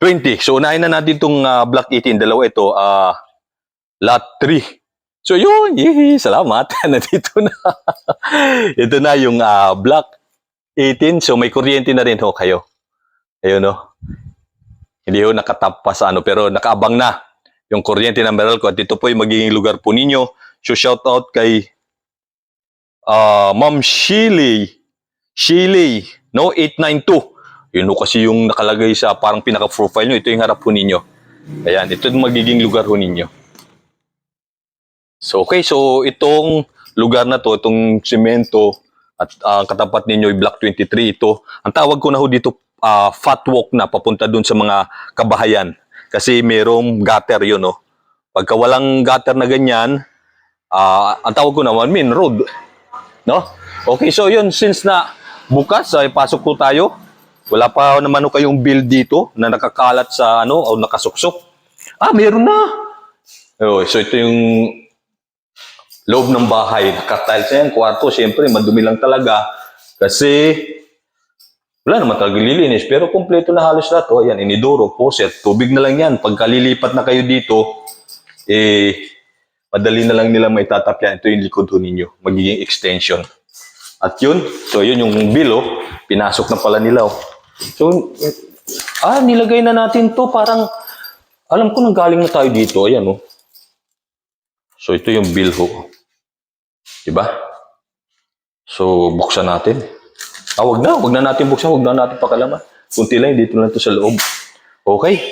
20. So, unahin na natin itong ah, block 18. Dalawa ito. ah lot 3. So, yun. Yee, salamat. Nandito na. ito na yung ah, block 18. So, may kuryente na rin ho kayo. Ayun, no? Hindi ho nakatap sa ano, pero nakaabang na yung kuryente ng Meralco. At ito po yung magiging lugar po ninyo. So, shout out kay ah Ma'am Shiley. Shiley, no? 892. Yun ho kasi yung nakalagay sa parang pinaka-profile nyo. Ito yung harap po ninyo. Ayan, ito yung magiging lugar ho ninyo. So, okay. So, itong lugar na to, itong semento at ah, ang katapat ninyo ay Block 23. Ito, ang tawag ko na ho dito, ah, fat walk na papunta dun sa mga kabahayan. Kasi merong gutter yun, no? Pagka walang gutter na ganyan, ah, ang tawag ko naman, main road. No? Okay, so yun, since na bukas ay pasok po tayo, wala pa naman ho kayong bill dito na nakakalat sa ano o nakasuksok. Ah, meron na. Oh, so ito yung loob ng bahay. Nakatiles na yan, kwarto. Siyempre, madumi lang talaga. Kasi wala naman talaga lilinis. Pero kompleto na halos lahat. Oh, yan, inidoro, poset, tubig na lang yan. Pagka lilipat na kayo dito, eh, madali na lang nila may tatapyan. Ito yung likod ho ninyo. Magiging extension. At yun, so yun yung bill, oh. Pinasok na pala nila, oh. So, ah, nilagay na natin to parang, alam ko nang galing na tayo dito. Ayan, oh. So, ito yung bill, ho. Diba? So, buksan natin. Ah, wag na. Wag na natin buksan. Wag na natin pakalaman. Kunti lang, dito lang to sa loob. Okay.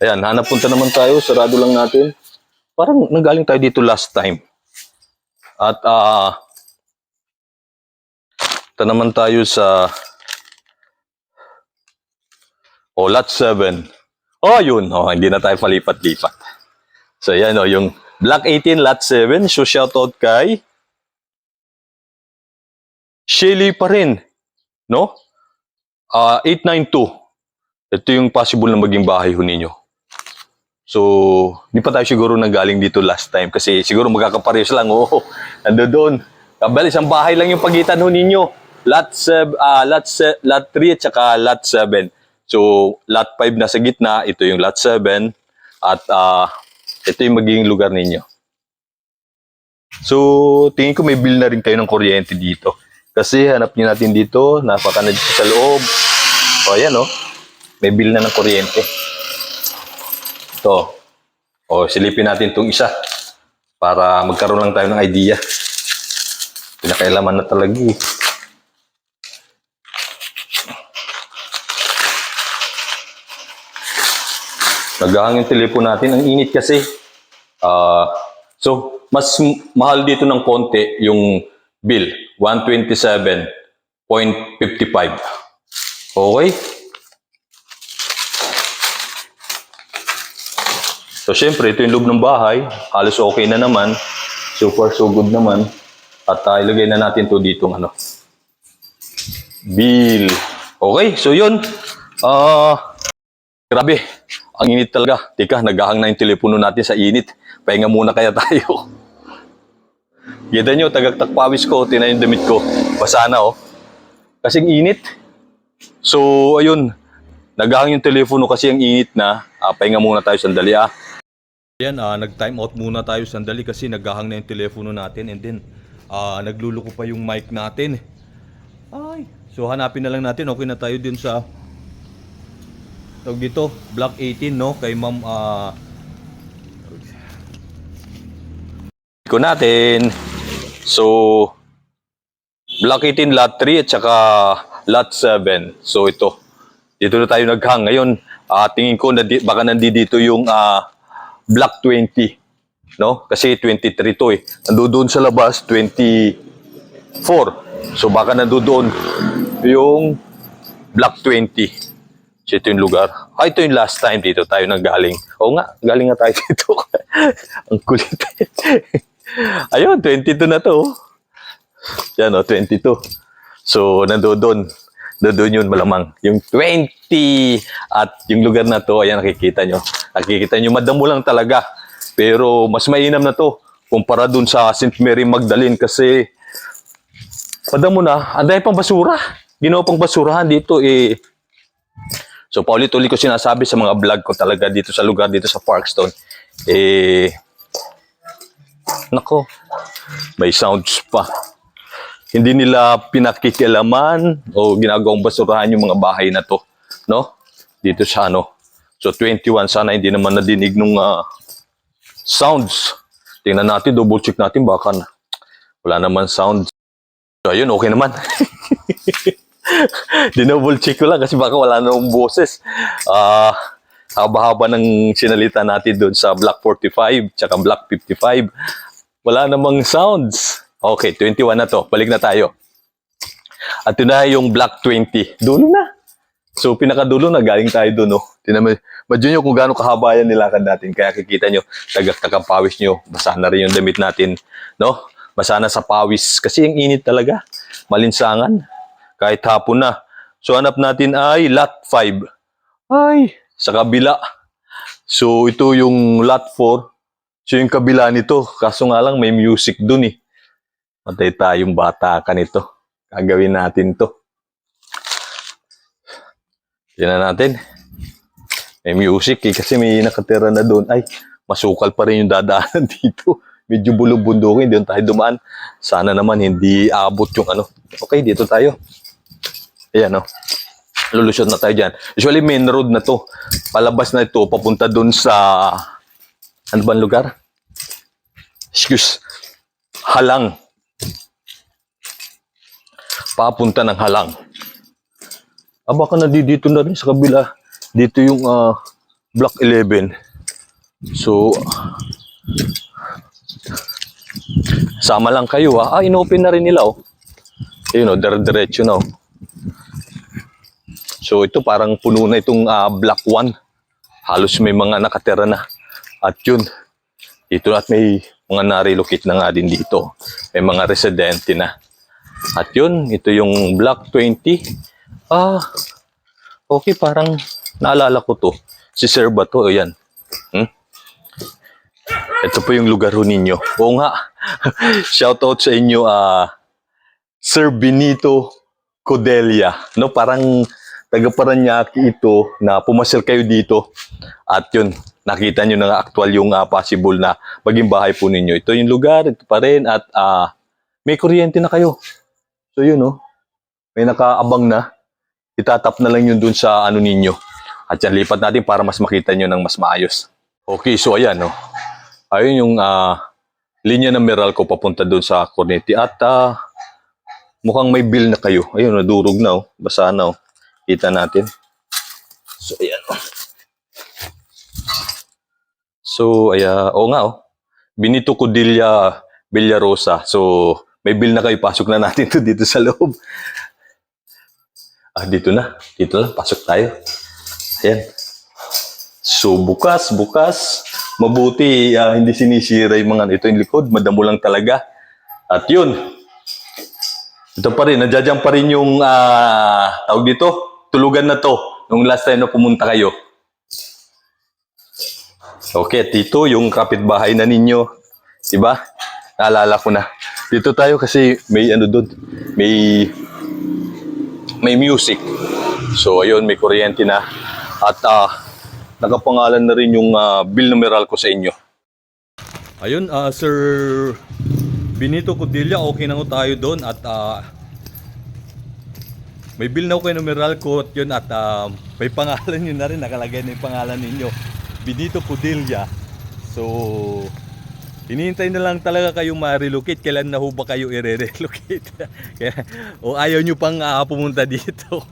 Ayan, hanap punta naman tayo. Sarado lang natin. Parang nanggaling tayo dito last time. At, ah, ito naman tayo sa oh, lot 7. Oh, yun. Oh, hindi na tayo palipat-lipat. So, yan oh, yung Block 18, Lot 7. So, shoutout kay Shelly pa rin. No? Ah, 892. Ito yung possible na maging bahay ho ninyo. So, di pa tayo siguro nanggaling dito last time kasi siguro magkakaparehas lang. Oo, ando doon. Kabal, isang bahay lang yung pagitan ho ninyo. Lot, seb, ah, lot, se, lot 3 at saka lot 7. So, lot 5 nasa gitna, ito yung lot 7. At ah, ito yung magiging lugar ninyo. So, tingin ko may bill na rin kayo ng kuryente dito. Kasi hanap niyo natin dito, napaka na dito sa loob. O, ayan o. May bill na ng kuryente. Ito. O, silipin natin itong isa. Para magkaroon lang tayo ng idea. Pinakailaman na talaga eh. Naghahang yung telepono natin. Ang init kasi. Ah, so, mas mahal dito ng konti yung bill. 127.55. Okay? So, syempre, ito yung loob ng bahay. Halos okay na naman. Super so good naman. At uh, ilagay na natin to dito ano. Bill. Okay, so yun. Ah, grabe. Ang init talaga. Teka, naghahang na yung telepono natin sa init. Pahinga muna kaya tayo. Kita nyo, tagaktakpawis ko, tina yung damit ko. Basa na oh. Kasing init. So, ayun. Naghahang yung telepono kasi ang init na. Ah, pahinga muna tayo sandali ah. Ayan, ah, nag-time out muna tayo sandali kasi naghahang na yung telepono natin and then ah, nagluluko pa yung mic natin. Ay, so hanapin na lang natin. Okay na tayo din sa tawag dito, block 18 no kay Ma'am ah ko natin. So block 18 lot 3 at saka lot 7. So ito. Dito na tayo naghang. Ngayon, ah, tingin ko na baka nandito yung ah, block 20. No? Kasi 23 to eh. Nandoon sa labas 24. So baka nandoon yung block 20. So ito yung lugar. Ah, ito yung last time dito tayo nanggaling. Oo nga, galing nga tayo dito. Ang kulit. Ayun, 22 na to. oh. Yan o, 22. So, nandoon. Doon yun malamang. Yung 20 at yung lugar na to, ayan nakikita nyo. Nakikita nyo, madamo lang talaga. Pero mas mainam na to kumpara dun sa St. Mary Magdalene kasi madamo na. Ang dahil pang basura. Ginawa pang basurahan dito eh So paulit-ulit ko sinasabi sa mga vlog ko talaga dito sa lugar dito sa Parkstone. Eh nako, may sounds pa. Hindi nila pinakikialaman o ginagawang basurahan yung mga bahay na to, no? Dito sa ano. So 21 sana hindi naman nadinig nung ah, sounds. Tingnan natin, double check natin baka na. Wala naman sound. So ayun, okay naman. Dinouble check ko lang kasi baka wala namang boses. Ah, haba-haba ng sinalita natin doon sa Block 45 tsaka Block 55. Wala namang sounds. Okay, 21 na to. Balik na tayo. At yun na yung Block 20. Dulo na. So, pinakadulo na galing tayo doon, no? Tinan mo, madyo nyo kung gaano kahaba yan nilakad natin. Kaya kikita nyo, tagak ang pawis nyo. Basa na rin yung damit natin, no? Basa na sa pawis. Kasi yung init talaga. Malinsangan. Kahit hapon na. So, hanap natin ay lot 5. Ay, sa kabila. So, ito yung lot 4. So, yung kabila nito. Kaso nga lang, may music dun eh. Matay tayong bata ka nito. Gagawin natin to. Tingnan natin. May music eh, kasi may nakatira na doon. Ay, masukal pa rin yung dadaanan dito. Medyo bulubundukin, doon tayo dumaan. Sana naman hindi abot yung ano. Okay, dito tayo. Ayan, no. Lulusot na tayo dyan. Usually, main road na to. Palabas na ito, papunta doon sa... Ano ba lugar? Excuse. Halang. Papunta ng halang. Ah, baka na di- dito na rin sa kabila. Dito yung ah, block 11. So, sama lang kayo ah. Ah, inopen na rin nila oh. Ayun oh, dire-diretso na oh. So, ito parang puno na itong ah, block 1. Halos may mga nakatira na. At yun, dito at may mga na-relocate na nga din dito. May mga residente na. At yun, ito yung block 20. Ah, okay, parang naalala ko to. Si Sir ba to? O yan. Hmm? Ito po yung lugar ho ninyo. Oo nga. Shoutout sa inyo, ah, Sir Benito Codelia. No, parang taga Paranaque ito na pumasyal kayo dito. At yun, nakita nyo na actual yung ah, possible na maging bahay po ninyo. Ito yung lugar, ito pa rin. At ah, may kuryente na kayo. So yun, no? May nakaabang na. Itatap na lang yun dun sa ano ninyo. At yan, lipat natin para mas makita nyo ng mas maayos. Okay, so ayan, no? Ayun yung ah, linya ng Meral ko papunta dun sa Corneti. At ah, mukhang may bill na kayo. Ayun, nadurog na, oh. Basa na, oh. Kita natin. So, ayan. So, aya, oo nga, oh. Benito Codilla Villarosa. So, may bill na kayo. Pasok na natin to dito sa loob. Ah, dito na. Dito na. Pasok tayo. Ayan. So, bukas, bukas. Mabuti, ah, hindi sinisira yung mga ito yung likod. Madamo lang talaga. At yun. Ito pa rin. Nandiyan pa rin yung, ah, tawag dito, tulugan na to. Nung last time na pumunta kayo. Okay, dito yung kapitbahay na ninyo. Diba? Naalala ko na. Dito tayo kasi may ano doon. May may music. So ayun, may kuryente na. At ah, nakapangalan na rin yung ah, bill numeral ko sa inyo. Ayun, ah, Sir Benito Codilla, okay na tayo doon at ah, may bill na ako kay numeral at yun at ah, may pangalan yun na rin, nakalagay na yung pangalan ninyo. Benito Codilla. So, hinihintay na lang talaga kayong ma-relocate. Kailan na ho ba kayo i-relocate? O ayaw nyo pang ah, pumunta dito.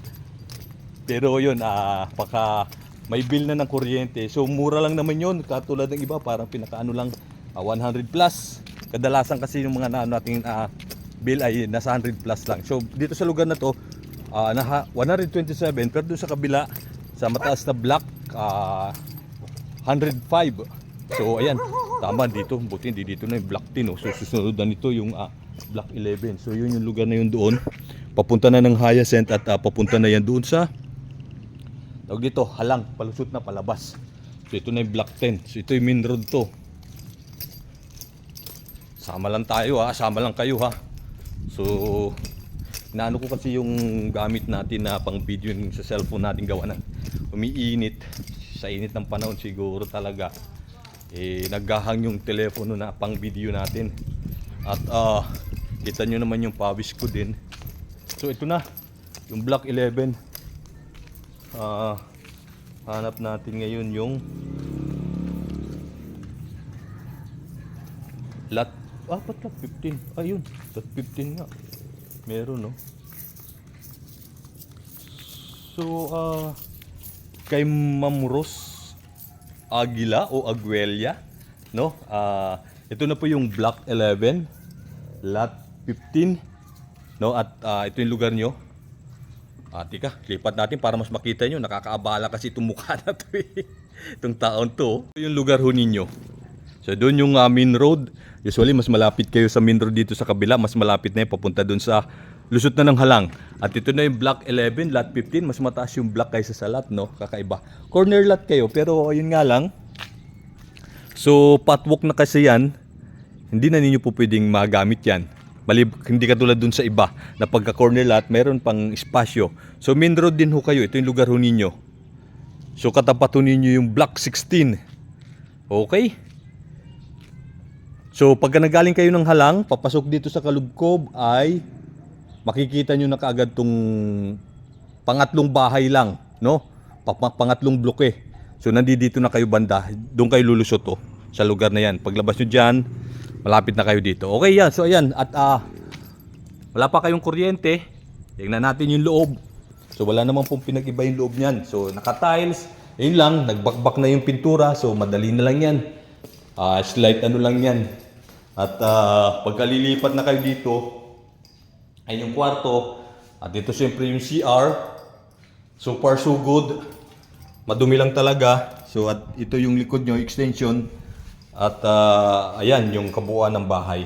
Pero yun, ah, paka may bill na ng kuryente. So, mura lang naman yun. Katulad ng iba, parang pinakaano lang ah, 100 plus. Kadalasan kasi yung mga na, nating ah, bill ay nasa 100 plus lang. So, dito sa lugar na to, ah, naha, 127. Pero doon sa kabila, sa mataas na block, ah, 105. So, ayan. Tama dito. Buti hindi dito na yung block 10. Oh. So, susunod na nito yung ah, block 11. So, yun yung lugar na yun doon. Papunta na ng Hyacinth at ah, papunta na yan doon sa tawag dito, halang, palusot na palabas. So, ito na yung block 10. So, ito yung main road to. Sama lang tayo ha, sama lang kayo ha. So, Naano ko kasi yung gamit natin na pang video sa cellphone natin gawa ng umiinit. Sa init ng panahon siguro talaga. Eh, naghahang yung telepono na pang video natin. At ah, kita nyo naman yung pawis ko din. So ito na, yung Block 11. Ah, hanap natin ngayon yung Lot, ah, ba't lot 15? Ayun, lot 15 nga. Meron, no? So, ah, kay Ma'am Ros Aguila o Aguelia, no? Ah, ito na po yung Block 11, Lot 15, no? At ah, ito yung lugar nyo. Ah, tika, lipat natin para mas makita nyo. Nakakaabala kasi itong mukha na to eh. Itong taon to. Ito yung lugar ho ninyo. So doon yung uh, main road. Usually mas malapit kayo sa main road dito sa kabila. Mas malapit na yung papunta doon sa lusot na ng halang. At ito na yung block 11, lot 15. Mas mataas yung block kaysa sa lot, no? Kakaiba. Corner lot kayo. Pero yun nga lang. So patwalk na kasi yan. Hindi na ninyo po pwedeng magamit yan. Malib, hindi katulad dun sa iba na pagka corner lot, meron pang espasyo. So main road din ho kayo. Ito yung lugar ho ninyo. So katapat ho ninyo yung block 16. Okay? So pagka nagaling kayo ng halang, papasok dito sa Kalugkob ay makikita nyo na kaagad tong pangatlong bahay lang, no? Pa- Pangatlong bloke. So nandito na kayo banda, doon kayo lulusot oh, sa lugar na yan. Paglabas nyo dyan, malapit na kayo dito. Okay yan, so ayan, at ah, wala pa kayong kuryente, tingnan natin yung loob. So wala naman pong pinag-iba yung loob niyan. So naka-tiles, yun lang, nagbakbak na yung pintura, so madali na lang yan. Ah, slight ano lang yan. At ah, pagkalilipat na kayo dito, ay yung kwarto, at dito siyempre yung CR. So far so good. Madumi lang talaga. So at ito yung likod nyo, extension. At ah, ayan, yung kabuuan ng bahay.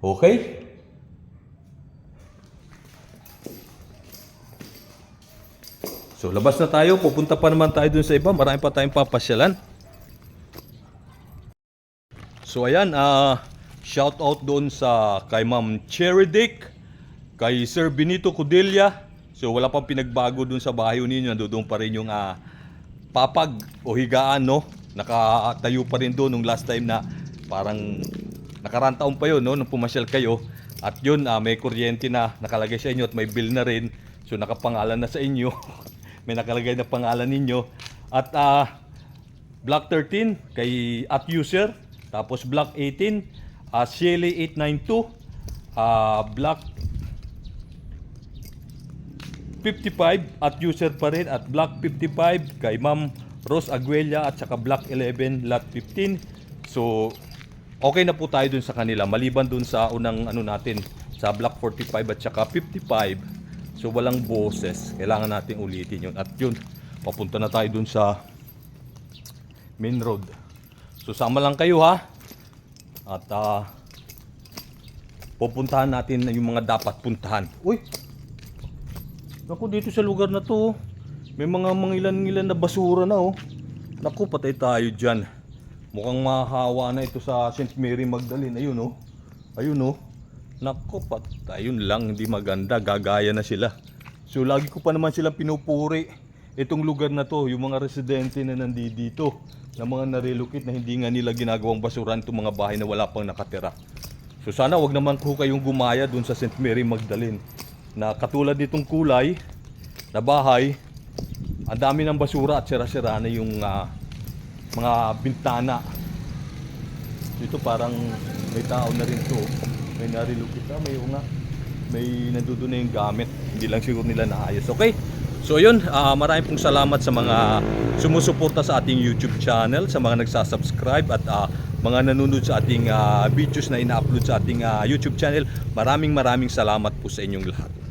Okay? So labas na tayo, pupunta pa naman tayo dun sa iba, marami pa tayong papasyalan. So ayan, ah shout out doon sa kay Ma'am Cherry Dick, kay Sir Benito Cudilla. So wala pang pinagbago doon sa bahay ninyo, nandoon pa rin yung ah, papag o higaan no. Nakatayo pa rin doon nung last time na parang nakaraan taon pa yun no nung pumasyal kayo. At yun ah, may kuryente na nakalagay sa inyo at may bill na rin. So nakapangalan na sa inyo. may nakalagay na pangalan ninyo. At ah Block 13 kay at user. Tapos Block 18, uh, Shelly 892. Uh, Block 55 at user pa rin at Block 55 kay Ma'am Rose Aguela at saka Block 11 Lot 15. So okay na po tayo dun sa kanila maliban dun sa unang ano natin sa Block 45 at saka 55. So walang boses. Kailangan natin ulitin yun. At yun, papunta na tayo dun sa main road. So sama lang kayo ha. At ah, pupuntahan natin yung mga dapat puntahan. Uy! Naku, dito sa lugar na to, may mga mangilan-ngilan na basura na oh. Naku, patay tayo dyan. Mukhang mahahawa na ito sa St. Mary Magdalene. Ayun oh. Ayun oh. Naku, patay. Ayun lang, hindi maganda. Gagaya na sila. So, lagi ko pa naman silang pinupuri. Itong lugar na to, yung mga residente na nandito, na mga narelocate na hindi nga nila ginagawang basuran itong mga bahay na wala pang nakatira. So sana wag naman po kayong gumaya dun sa St. Mary Magdalene na katulad nitong kulay na bahay, ang dami ng basura at sira-sira na yung ah, mga bintana. Dito parang may tao na rin to. May narilukit na, may nga. May nandoon na yung gamit. Hindi lang siguro nila naayos. Okay? So yun, ah, maraming pong salamat sa mga sumusuporta sa ating YouTube channel, sa mga nagsasubscribe at ah, mga nanonood sa ating ah, videos na ina-upload sa ating ah, YouTube channel. Maraming maraming salamat po sa inyong lahat.